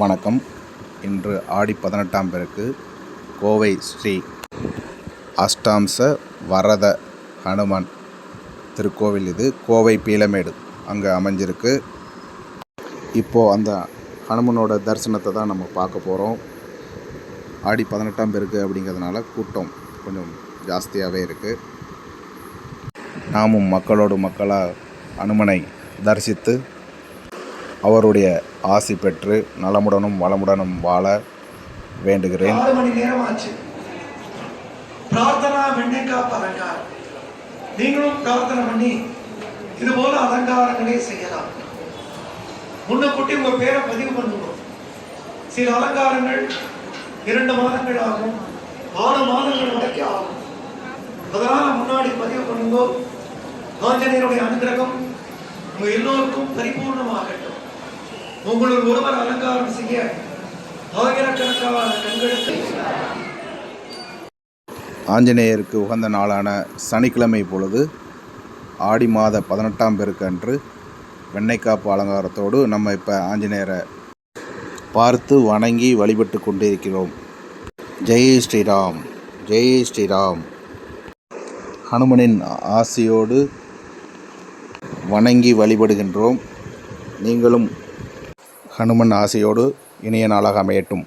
வணக்கம். இன்று ஆடி பதினெட்டாம் பெருக்கு கோவை ஸ்ரீ அஷ்டாம்ச வரத ஹனுமான் திருக்கோவில் இது. கோவை பீலமேடு அங்கே அமைஞ்சிருக்கு. இப்போது அந்த ஹனுமனோட தரிசனத்தை தான் நம்ம பார்க்க போகிறோம் ஆடி பதினெட்டாம் பெருக்கு அப்படிங்கிறதுனால கூட்டம் கொஞ்சம் ஜாஸ்தியாகவே இருக்குது நாமும் மக்களோடு மக்களாக அனுமனை தரிசித்து அவருடைய ஆசி பெற்று நலமுடனும் வளமுடனும் வாழ வேண்டுகிறேன். மணி நேரம் ஆச்சு. பிரார்த்தனா வெண்ணைக்காப்பு அலங்காரம். நீங்களும் பிரார்த்தனை பண்ணி இது போல அலங்காரங்களே செய்யலாம். முன்னக்கூட்டி உங்க பேரை பதிவு பண்ணுவோம். சில அலங்காரங்கள் இரண்டு மாதங்கள் ஆகும் ஆறு மாதங்கள் வரைக்கும் ஆகும். அதனால முன்னாடி பதிவு பண்ணுவோம் ஆஞ்சநேயருடைய அனுகிரகம் உங்க எல்லோருக்கும் பரிபூர்ணமாகட்டும். உங்களுள் ஒருவர் அலங்காரம் செய்ய ஆயிரக்கணக்கான கண்களுக்கு ஆஞ்சநேயருக்கு உகந்த நாளான சனிக்கிழமை பொழுது ஆடி மாத பதினெட்டாம் பெருக்கன்று வெண்ணைக்காப்பு அலங்காரத்தோடு நம்ம இப்போ ஆஞ்சநேயரை பார்த்து வணங்கி வழிபட்டு கொண்டிருக்கிறோம். ஜெய் ஸ்ரீராம் ஜெய் ஸ்ரீராம். ஹனுமனின் ஆசியோடு வணங்கி வழிபடுகின்றோம். நீங்களும் ஹனுமன் ஆசையோடு இனிய நாளாக அமையட்டும்.